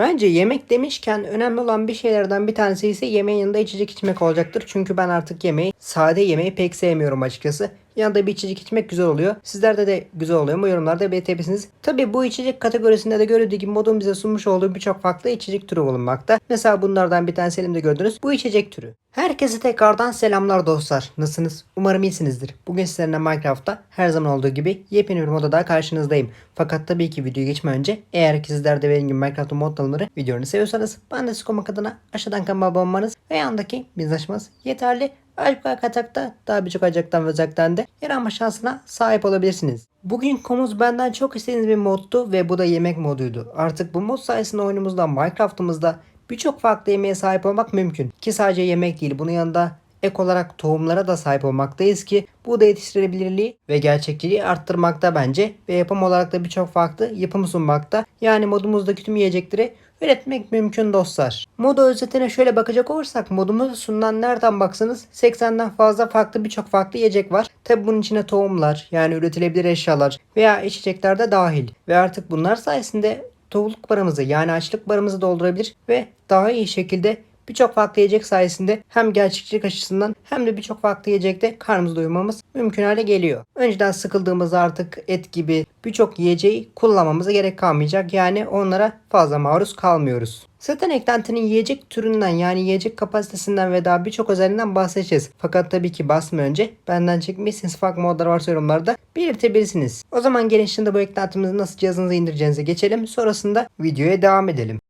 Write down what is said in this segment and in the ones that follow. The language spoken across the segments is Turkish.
Bence yemek demişken önemli olan bir şeylerden bir tanesi ise yemeğin yanında içecek içmek olacaktır. Çünkü ben artık yemeği, sade yemeği pek sevmiyorum açıkçası. Yanında bir içecek içmek güzel oluyor. Sizlerde de güzel oluyor mu? Yorumlarda belirtebilirsiniz. Tabi bu içecek kategorisinde de görüldüğü gibi modun bize sunmuş olduğu birçok farklı içecek türü bulunmakta. Mesela bunlardan bir tanesi elimde gördüğünüz bu içecek türü. Herkese tekrardan selamlar dostlar. Nasılsınız? Umarım iyisinizdir. Bugün sizlerle Minecraft'ta her zaman olduğu gibi yepyeni bir moda daha karşınızdayım. Fakat tabii ki videoya geçmeden önce eğer ki sizler de benim gibi Minecraft'ın mod dalımları videolarını seviyorsanız bana olmak adına aşağıdan kanalıma abone olmanız ve yandaki bizlaşmanız yeterli. Alp katakta daha birçok acaktan ve uzaktan da yer alma şansına sahip olabilirsiniz. Bugün konumuz benden çok istediğiniz bir moddu ve bu da yemek moduydu. Artık bu mod sayesinde oyunumuzda Minecraft'ımızda birçok farklı yemeğe sahip olmak mümkün. Ki sadece yemek değil bunun yanında ek olarak tohumlara da sahip olmaktayız ki bu da yetiştirebilirliği ve gerçekçiliği arttırmakta bence ve yapım olarak da birçok farklı yapım sunmakta. Yani modumuzdaki tüm yiyecekleri üretmek mümkün dostlar. Modu özetine şöyle bakacak olursak modumuzda sunulan nereden baksanız 80'den fazla farklı birçok farklı yiyecek var. Tabi bunun içine tohumlar yani üretilebilir eşyalar veya içecekler de dahil. Ve artık bunlar sayesinde tokluk barımızı yani açlık barımızı doldurabilir ve daha iyi şekilde birçok farklı yiyecek sayesinde hem gerçekçilik açısından hem de birçok farklı yiyecekte karnımızı doyurmamız mümkün hale geliyor. Önceden sıkıldığımızda artık et gibi birçok yiyeceği kullanmamıza gerek kalmayacak. Yani onlara fazla maruz kalmıyoruz. Zaten eklentinin yiyecek türünden yani yiyecek kapasitesinden ve daha birçok özelliğinden bahsedeceğiz. Fakat tabii ki basmadan önce benden çekmişsiniz farklı modlar varsa yorumlarda belirtebilirsiniz. O zaman gelin şimdi bu eklentimizi nasıl cihazınıza indireceğinize geçelim. Sonrasında videoya devam edelim.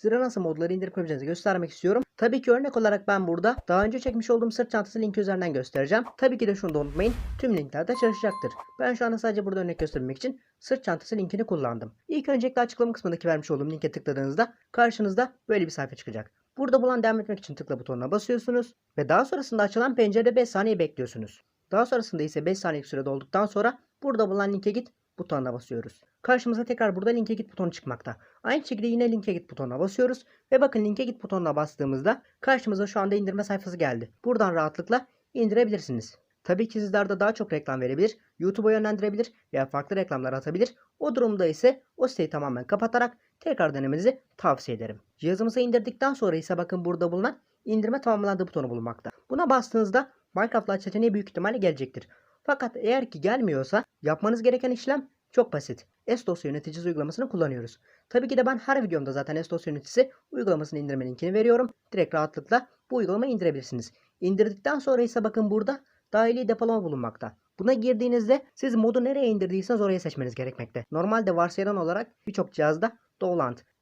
Size nasıl modları indirip yapabileceğinizi göstermek istiyorum. Tabii ki örnek olarak ben burada daha önce çekmiş olduğum sırt çantası linki üzerinden göstereceğim. Tabii ki de şunu da unutmayın. Tüm linkler de çalışacaktır. Ben şu anda sadece burada örnek göstermek için sırt çantası linkini kullandım. İlk öncelikle açıklama kısmındaki vermiş olduğum linke tıkladığınızda karşınızda böyle bir sayfa çıkacak. Burada bulunan devam etmek için tıkla butonuna basıyorsunuz ve daha sonrasında açılan pencerede 5 saniye bekliyorsunuz. Daha sonrasında ise 5 saniyelik süre dolduktan sonra burada bulunan linke git butonuna basıyoruz. Karşımıza tekrar burada linke git butonu çıkmakta. Aynı şekilde yine linke git butonuna basıyoruz. Ve bakın linke git butonuna bastığımızda karşımıza şu anda indirme sayfası geldi. Buradan rahatlıkla indirebilirsiniz. Tabii ki sizlerde daha çok reklam verebilir, YouTube'a yönlendirebilir veya farklı reklamlar atabilir. O durumda ise o siteyi tamamen kapatarak tekrar denemenizi tavsiye ederim. Cihazımıza indirdikten sonra ise bakın burada bulunan indirme tamamlandı butonu bulunmakta. Buna bastığınızda Minecraft Lite seçeneği büyük ihtimalle gelecektir. Fakat eğer ki gelmiyorsa yapmanız gereken işlem çok basit. S-Dosya yöneticisi uygulamasını kullanıyoruz. Tabii ki de ben her videomda zaten S-Dosya yöneticisi uygulamasını indirme linkini veriyorum. Direkt rahatlıkla bu uygulamayı indirebilirsiniz. İndirdikten sonra ise bakın burada dahili depolama bulunmakta. Buna girdiğinizde siz modu nereye indirdiyseniz oraya seçmeniz gerekmekte. Normalde varsayılan olarak birçok cihazda Dolant,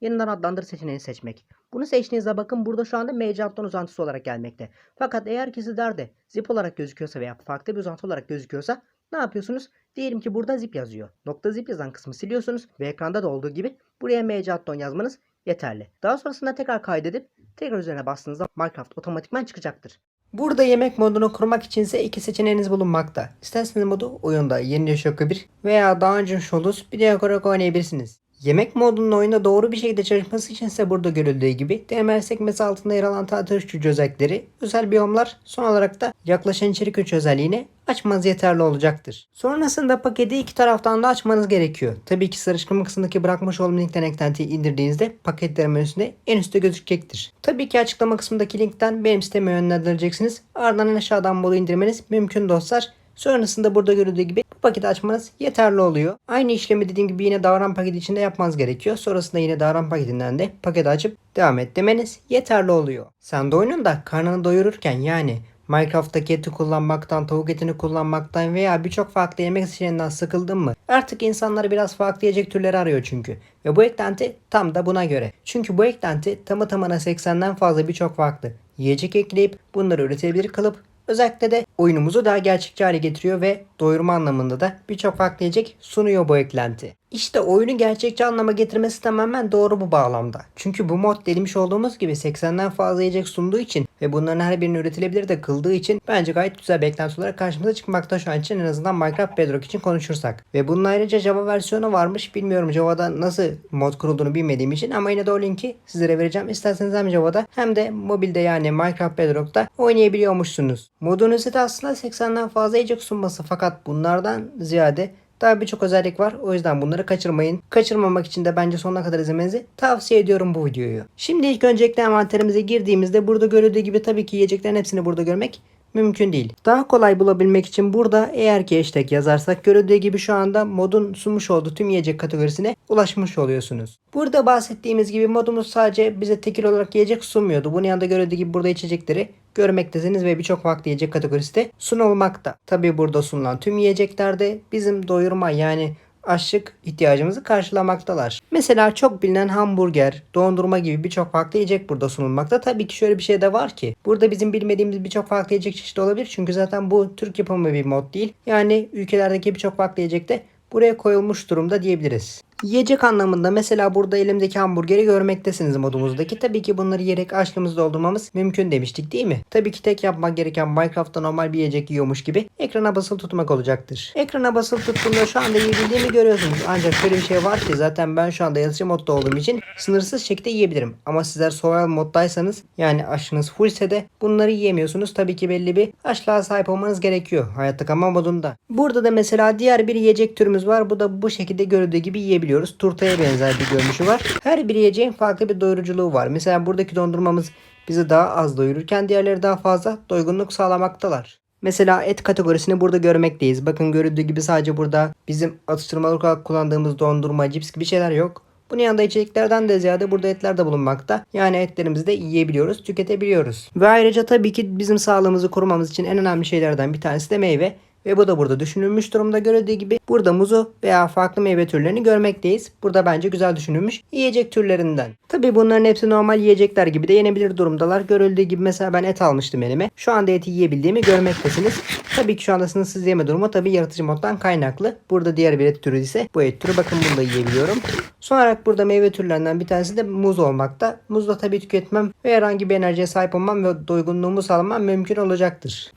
yeniden adlandır seçeneğini seçmek. Bunu seçtiğinizde bakın burada şu anda MC uzantısı olarak gelmekte. Fakat eğer ki sizlerde zip olarak gözüküyorsa veya farklı bir uzantı olarak gözüküyorsa ne yapıyorsunuz? Diyelim ki burada zip yazıyor. Nokta zip yazan kısmı siliyorsunuz ve ekranda da olduğu gibi buraya MC yazmanız yeterli. Daha sonrasında tekrar kaydedip tekrar üzerine bastığınızda Minecraft otomatikman çıkacaktır. Burada yemek modunu kurmak için ise iki seçeneğiniz bulunmakta. İsterseniz modu oyunda yeni yaşıyor bir veya daha önce olduğunuz bir diğer olarak oynayabilirsiniz. Yemek modunun oyunda doğru bir şekilde çalışması için ise burada görüldüğü gibi deneme sekmesi altında yer alan tahta üçüncü özellikleri, özel biyomlar, son olarak da yaklaşan içerik 3 özelliğini açmanız yeterli olacaktır. Sonrasında paketi iki taraftan da açmanız gerekiyor. Tabii ki sarışkın kısmındaki bırakmış olduğum linkten eklentiyi indirdiğinizde paketler menüsünde en üstte gözükecektir. Tabii ki açıklama kısmındaki linkten benim siteme yönlendireceksiniz. Ardından aşağıdan modu indirmeniz mümkün dostlar. Sonrasında burada görüldüğü gibi bu paketi açmanız yeterli oluyor. Aynı işlemi dediğim gibi yine davran paketi içinde yapmanız gerekiyor. Sonrasında yine davran paketinden de paketi açıp devam et demeniz yeterli oluyor. Sen de oyununda karnını doyururken yani Minecraft'taki eti kullanmaktan, tavuk etini kullanmaktan veya birçok farklı yemek seçeneğinden sıkıldın mı? Artık insanlar biraz farklı yiyecek türleri arıyor çünkü. Ve bu eklenti tam da buna göre. Çünkü bu eklenti tamı tamına 80'den fazla birçok farklı yiyecek ekleyip bunları üretebilir kılıp Özellikle de oyunumuzu daha gerçekçi hale getiriyor ve doyurma anlamında da birçok farklı yiyecek sunuyor bu eklenti. İşte oyunu gerçekçi anlama getirmesi tamamen doğru bu bağlamda. Çünkü bu mod demiş olduğumuz gibi 80'den fazla yiyecek sunduğu için ve bunların her birini üretilebilir de kıldığı için bence gayet güzel beklenti olarak karşımıza çıkmakta şu an için en azından Minecraft Bedrock için konuşursak. Ve bunun ayrıca Java versiyonu varmış. Bilmiyorum Java'da nasıl mod kurulduğunu bilmediğim için ama yine de o linki sizlere vereceğim. İsterseniz hem Java'da hem de mobilde yani Minecraft Bedrock'ta oynayabiliyormuşsunuz. Modun özeti aslında 80'den fazla yiyecek sunması fakat bunlardan ziyade daha birçok özellik var. O yüzden bunları kaçırmayın. Kaçırmamak için de bence sonuna kadar izlemenizi tavsiye ediyorum bu videoyu. Şimdi ilk öncelikle envanterimize girdiğimizde burada görüldüğü gibi tabii ki yiyeceklerin hepsini burada görmek mümkün değil. Daha kolay bulabilmek için burada eğer ki hashtag yazarsak görüldüğü gibi şu anda modun sunmuş olduğu tüm yiyecek kategorisine ulaşmış oluyorsunuz. Burada bahsettiğimiz gibi modumuz sadece bize tekil olarak yiyecek sunmuyordu. Bunun yanında görüldüğü gibi burada içecekleri görmektesiniz ve birçok farklı yiyecek kategorisi de sunulmakta. Tabi burada sunulan tüm yiyeceklerde bizim doyurma yani açlık ihtiyacımızı karşılamaktalar. Mesela çok bilinen hamburger, dondurma gibi birçok farklı yiyecek burada sunulmakta. Tabii ki şöyle bir şey de var ki burada bizim bilmediğimiz birçok farklı yiyecek çeşidi olabilir. Çünkü zaten bu Türk yapımı bir mod değil. Yani ülkelerdeki birçok farklı yiyecek de buraya koyulmuş durumda diyebiliriz. Yiyecek anlamında mesela burada elimdeki hamburgeri görmektesiniz modumuzdaki. Tabii ki bunları yiyerek açlığımızı doldurmamız mümkün demiştik değil mi? Tabii ki tek yapmak gereken Minecraft'ta normal bir yiyecek yiyormuş gibi ekrana basılı tutmak olacaktır. Ekrana basılı tuttuğumda şu anda yiyebildiğimi görüyorsunuz. Ancak şöyle bir şey var ki zaten ben şu anda yazıcı modda olduğum için sınırsız şekilde yiyebilirim. Ama sizler survival moddaysanız yani açlığınız fullse de bunları yiyemiyorsunuz. Tabii ki belli bir açlığa sahip olmanız gerekiyor hayatta kalma modunda. Burada da mesela diğer bir yiyecek türümüz var. Bu da bu şekilde görüldüğü gibi yiyebiliyoruz yiyebiliyoruz. Turtaya benzer bir görünüşü var. Her bir yiyeceğin farklı bir doyuruculuğu var. Mesela buradaki dondurmamız bizi daha az doyururken diğerleri daha fazla doygunluk sağlamaktalar. Mesela et kategorisini burada görmekteyiz. Bakın görüldüğü gibi sadece burada bizim atıştırmalık olarak kullandığımız dondurma, cips gibi şeyler yok. Bunun yanında içeceklerden de ziyade burada etler de bulunmakta. Yani etlerimizi de yiyebiliyoruz, tüketebiliyoruz. Ve ayrıca tabii ki bizim sağlığımızı korumamız için en önemli şeylerden bir tanesi de meyve. Ve bu da burada düşünülmüş durumda görüldüğü gibi. Burada muzu veya farklı meyve türlerini görmekteyiz. Burada bence güzel düşünülmüş yiyecek türlerinden. Tabi bunların hepsi normal yiyecekler gibi de yenebilir durumdalar. Görüldüğü gibi mesela ben et almıştım elime. Şu anda eti yiyebildiğimi görmektesiniz. Tabii ki şu anda sınırsız yeme durumu tabi yaratıcı moddan kaynaklı. Burada diğer bir et türü ise bu et türü. Bakın bunu da yiyebiliyorum. Son olarak burada meyve türlerinden bir tanesi de muz olmakta. Muzla tabi tüketmem ve herhangi bir enerjiye sahip olmam ve doygunluğumu sağlamam mümkün olacaktır.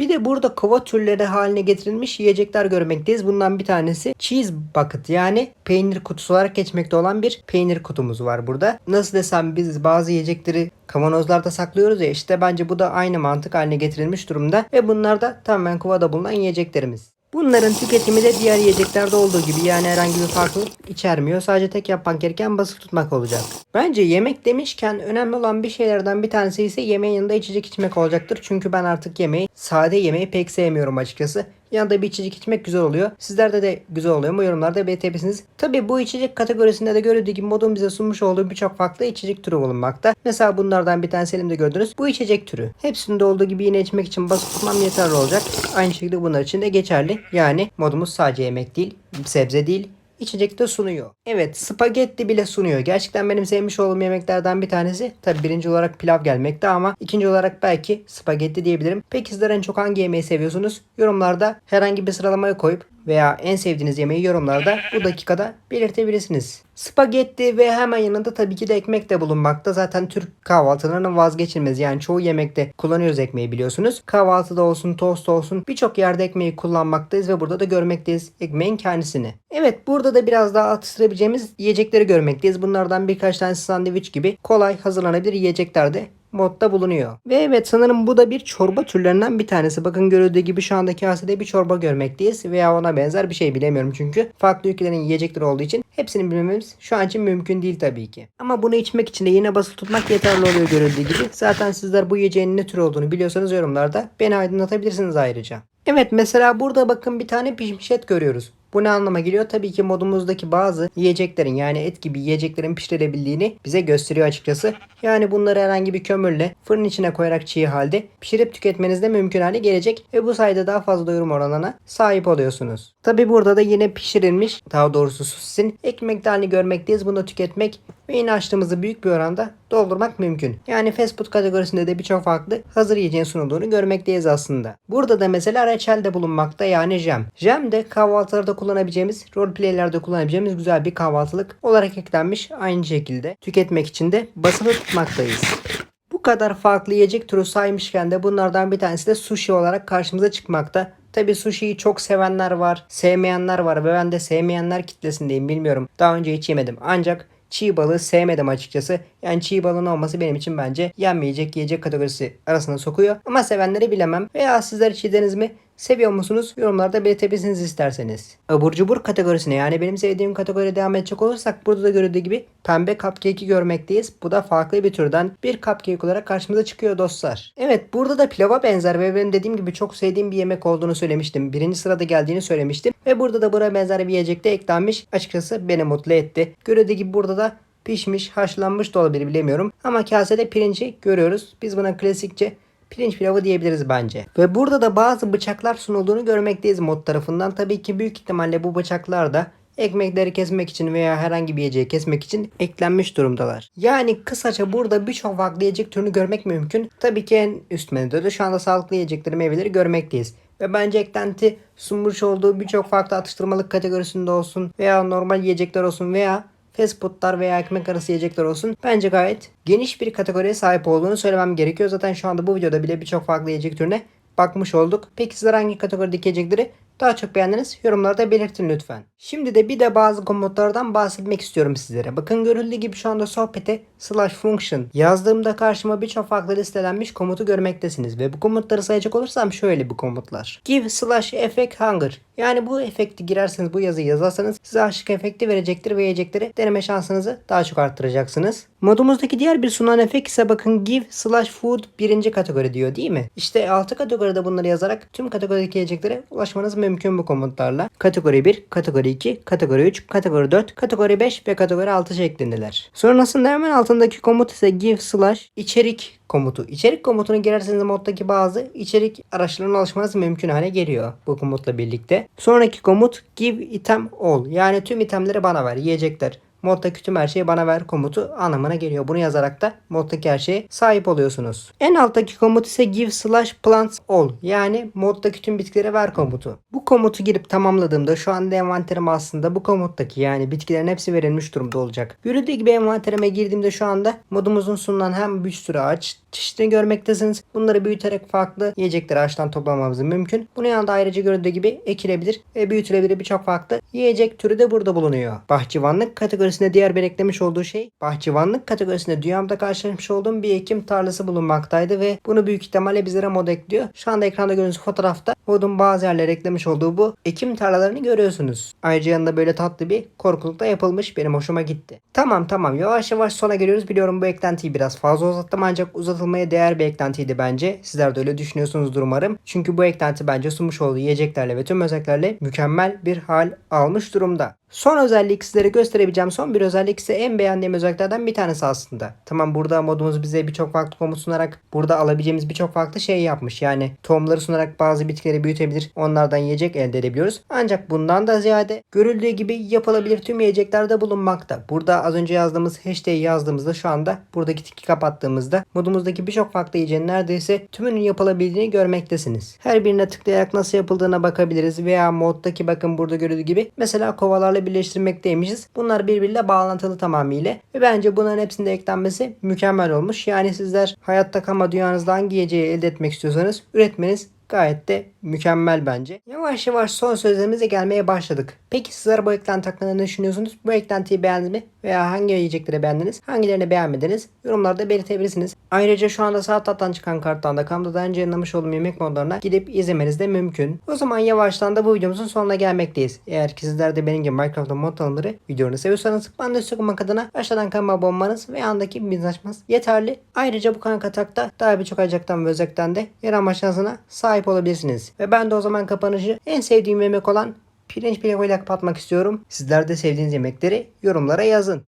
Bir de burada kova türleri haline getirilmiş yiyecekler görmekteyiz. Bundan bir tanesi cheese bucket yani peynir kutusu olarak geçmekte olan bir peynir kutumuz var burada. Nasıl desem biz bazı yiyecekleri kavanozlarda saklıyoruz ya işte bence bu da aynı mantık haline getirilmiş durumda ve bunlar da tamamen kovada bulunan yiyeceklerimiz. Bunların tüketimi de diğer yiyeceklerde olduğu gibi yani herhangi bir farklılık içermiyor. Sadece tek yapmak gereken basılı tutmak olacak. Bence yemek demişken önemli olan bir şeylerden bir tanesi ise yemeğin yanında içecek içmek olacaktır. Çünkü ben artık yemeği, sade yemeği pek sevmiyorum açıkçası. Yanında bir içecek içmek güzel oluyor. Sizlerde de güzel oluyor mu yorumlarda belirtebilirsiniz. Tabi bu içecek kategorisinde de görüldüğü gibi modun bize sunmuş olduğu birçok farklı içecek türü bulunmakta. Mesela bunlardan bir tanesi elimde gördünüz. Bu içecek türü. Hepsinde olduğu gibi yine içmek için basıp tutmam yeterli olacak. Aynı şekilde bunlar için de geçerli. Yani modumuz sadece yemek değil, sebze değil, içecek de sunuyor. Evet spagetti bile sunuyor. Gerçekten benim sevmiş olduğum yemeklerden bir tanesi. Tabi birinci olarak pilav gelmekte ama ikinci olarak belki spagetti diyebilirim. Peki sizler en çok hangi yemeği seviyorsunuz? Yorumlarda herhangi bir sıralamaya koyup veya en sevdiğiniz yemeği yorumlarda bu dakikada belirtebilirsiniz. Spagetti ve hemen yanında tabii ki de ekmek de bulunmakta. Zaten Türk kahvaltılarının vazgeçilmez. Yani çoğu yemekte kullanıyoruz ekmeği biliyorsunuz. Kahvaltıda olsun, tost olsun birçok yerde ekmeği kullanmaktayız ve burada da görmekteyiz ekmeğin kendisini. Evet burada da biraz daha atıştırabileceğimiz yiyecekleri görmekteyiz. Bunlardan birkaç tanesi sandviç gibi kolay hazırlanabilir yiyecekler de modda bulunuyor. Ve evet sanırım bu da bir çorba türlerinden bir tanesi. Bakın görüldüğü gibi şu andaki kasede bir çorba görmekteyiz veya ona benzer bir şey bilemiyorum çünkü farklı ülkelerin yiyecekleri olduğu için hepsini bilmemiz şu an için mümkün değil tabii ki. Ama bunu içmek için de yine basılı tutmak yeterli oluyor görüldüğü gibi. Zaten sizler bu yiyeceğin ne tür olduğunu biliyorsanız yorumlarda beni aydınlatabilirsiniz ayrıca. Evet mesela burada bakın bir tane pişmiş et görüyoruz. Bu ne anlama geliyor? Tabii ki modumuzdaki bazı yiyeceklerin yani et gibi yiyeceklerin pişirilebildiğini bize gösteriyor açıkçası. Yani bunları herhangi bir kömürle fırın içine koyarak çiğ halde pişirip tüketmeniz de mümkün hale gelecek ve bu sayede daha fazla doyum oranına sahip oluyorsunuz. Tabii burada da yine pişirilmiş daha doğrusu susin ekmek halini görmekteyiz. Bunu tüketmek ve yine açtığımızda büyük bir oranda doldurmak mümkün. Yani fast food kategorisinde de birçok farklı hazır yiyeceğin sunulduğunu görmekteyiz aslında. Burada da mesela reçel de bulunmakta yani jam. Jam de kahvaltılarda kullanabileceğimiz, roleplay'lerde kullanabileceğimiz güzel bir kahvaltılık olarak eklenmiş. Aynı şekilde tüketmek için de basılı tutmaktayız. Bu kadar farklı yiyecek türü saymışken de bunlardan bir tanesi de sushi olarak karşımıza çıkmakta. Tabi sushi'yi çok sevenler var, sevmeyenler var ve ben de sevmeyenler kitlesindeyim bilmiyorum. Daha önce hiç yemedim ancak çiğ balığı sevmedim açıkçası. Yani çiğ balığın olması benim için bence yenmeyecek yiyecek kategorisi arasına sokuyor. Ama sevenleri bilemem. Veya sizler hiç yediniz mi? Seviyor musunuz? Yorumlarda belirtebilirsiniz isterseniz. Abur cubur kategorisine yani benim sevdiğim kategoriye devam edecek olursak burada da görüldüğü gibi pembe cupcake'i görmekteyiz. Bu da farklı bir türden bir cupcake olarak karşımıza çıkıyor dostlar. Evet burada da pilava benzer ve benim dediğim gibi çok sevdiğim bir yemek olduğunu söylemiştim. Birinci sırada geldiğini söylemiştim. Ve burada da buna benzer bir yiyecek de eklenmiş. Açıkçası beni mutlu etti. Görüldüğü gibi burada da pişmiş, haşlanmış da olabilir bilemiyorum. Ama kasede pirinci görüyoruz. Biz buna klasikçe pirinç pilavı diyebiliriz bence. Ve burada da bazı bıçaklar sunulduğunu görmekteyiz mod tarafından. Tabii ki büyük ihtimalle bu bıçaklar da ekmekleri kesmek için veya herhangi bir yiyeceği kesmek için eklenmiş durumdalar. Yani kısaca burada birçok farklı yiyecek türünü görmek mümkün. Tabii ki en üst menüde de şu anda sağlıklı yiyecekleri meyveleri görmekteyiz. Ve bence eklenti sunmuş olduğu birçok farklı atıştırmalık kategorisinde olsun veya normal yiyecekler olsun veya fast foodlar veya ekmek arası yiyecekler olsun bence gayet geniş bir kategoriye sahip olduğunu söylemem gerekiyor. Zaten şu anda bu videoda bile birçok farklı yiyecek türüne bakmış olduk. Peki sizler hangi kategorideki yiyecekleri daha çok beğendiniz? Yorumlarda belirtin lütfen. Şimdi de bir de bazı komutlardan bahsetmek istiyorum sizlere. Bakın görüldüğü gibi şu anda sohbete slash function yazdığımda karşıma birçok farklı listelenmiş komutu görmektesiniz. Ve bu komutları sayacak olursam şöyle bu komutlar. Give slash effect hunger. Yani bu efekti girerseniz bu yazıyı yazarsanız size aşık efekti verecektir ve yiyecekleri deneme şansınızı daha çok arttıracaksınız. Modumuzdaki diğer bir sunan efekt ise bakın give slash food birinci kategori diyor değil mi? İşte altı kategoride bunları yazarak tüm kategorideki yiyeceklere ulaşmanız mümkün bu komutlarla. Kategori 1, kategori 2, kategori 3, kategori 4, kategori 5 ve kategori 6 şeklindeler. Sonrasında hemen altındaki komut ise give slash içerik komutu. İçerik komutunu girerseniz moddaki bazı içerik araçlarına ulaşmanız mümkün hale geliyor bu komutla birlikte. Sonraki komut give item all yani tüm itemleri bana ver yiyecekler. Moddaki tüm her şeyi bana ver komutu anlamına geliyor. Bunu yazarak da moddaki her şeye sahip oluyorsunuz. En alttaki komut ise give slash plants all yani moddaki tüm bitkilere ver komutu. Bu komutu girip tamamladığımda şu anda envanterim aslında bu komuttaki yani bitkilerin hepsi verilmiş durumda olacak. Görüldüğü gibi envanterime girdiğimde şu anda modumuzun sunulan hem bir sürü ağaç çeşitini görmektesiniz. Bunları büyüterek farklı yiyecekleri ağaçtan toplamamız mümkün. Bunun yanında ayrıca görüldüğü gibi ekilebilir ve büyütülebilir birçok farklı yiyecek türü de burada bulunuyor. Bahçıvanlık kategorisinde diğer bir olduğu şey bahçıvanlık kategorisinde dünyamda karşılaşmış olduğum bir ekim tarlası bulunmaktaydı ve bunu büyük ihtimalle bizlere mod ekliyor. Şu anda ekranda gördüğünüz fotoğrafta modun bazı yerlere eklemiş olduğu bu ekim tarlalarını görüyorsunuz. Ayrıca yanında böyle tatlı bir korkulukta yapılmış benim hoşuma gitti. Tamam tamam yavaş yavaş sona geliyoruz. Biliyorum bu eklentiyi biraz fazla uzattım ancak uzatılmaya değer bir eklentiydi bence. Sizler de öyle düşünüyorsunuzdur umarım. Çünkü bu eklenti bence sunmuş olduğu yiyeceklerle ve tüm özelliklerle mükemmel bir hal almış durumda. Son özellik sizlere gösterebileceğim son bir özellik ise en beğendiğim özelliklerden bir tanesi aslında. Tamam burada modumuz bize birçok farklı komut sunarak burada alabileceğimiz birçok farklı şey yapmış. Yani tohumları sunarak bazı bitkileri büyütebilir onlardan yiyecek elde edebiliyoruz. Ancak bundan da ziyade görüldüğü gibi yapılabilir tüm yiyecekler de bulunmakta. Burada az önce yazdığımız hashtag'i yazdığımızda şu anda buradaki tiki kapattığımızda modumuzdaki birçok farklı yiyeceğin neredeyse tümünün yapılabildiğini görmektesiniz. Her birine tıklayarak nasıl yapıldığına bakabiliriz veya moddaki bakın burada görüldüğü gibi mesela kovalarla birleştirmekteymişiz. Bunlar birbiriyle bağlantılı tamamıyla ve bence bunların hepsinde eklenmesi mükemmel olmuş. Yani sizler hayatta kalma dünyanızda hangi yiyeceği elde etmek istiyorsanız üretmeniz gayet de mükemmel bence. Yavaş yavaş son sözlerimize gelmeye başladık. Peki sizler bu eklenti hakkında ne düşünüyorsunuz? Bu eklentiyi beğendiniz mi? Veya hangi yiyecekleri beğendiniz? Hangilerini beğenmediniz? Yorumlarda belirtebilirsiniz. Ayrıca şu anda sağ tattan çıkan karttan da kamda daha önce yayınlamış olduğum yemek modlarına gidip izlemeniz de mümkün. O zaman yavaştan da bu videomuzun sonuna gelmekteyiz. Eğer ki sizler de benim gibi Minecraft'ta mod tanımları videolarını seviyorsanız bana destek olmak adına aşağıdan kanalıma abone olmanız ve andaki bildirim açmanız yeterli. Ayrıca bu kanal katakta daha birçok ayacaktan ve özellikten de yer alma şansına sahip olabilirsiniz. Ve ben de o zaman kapanışı en sevdiğim yemek olan pirinç pilavıyla kapatmak istiyorum. Sizler de sevdiğiniz yemekleri yorumlara yazın.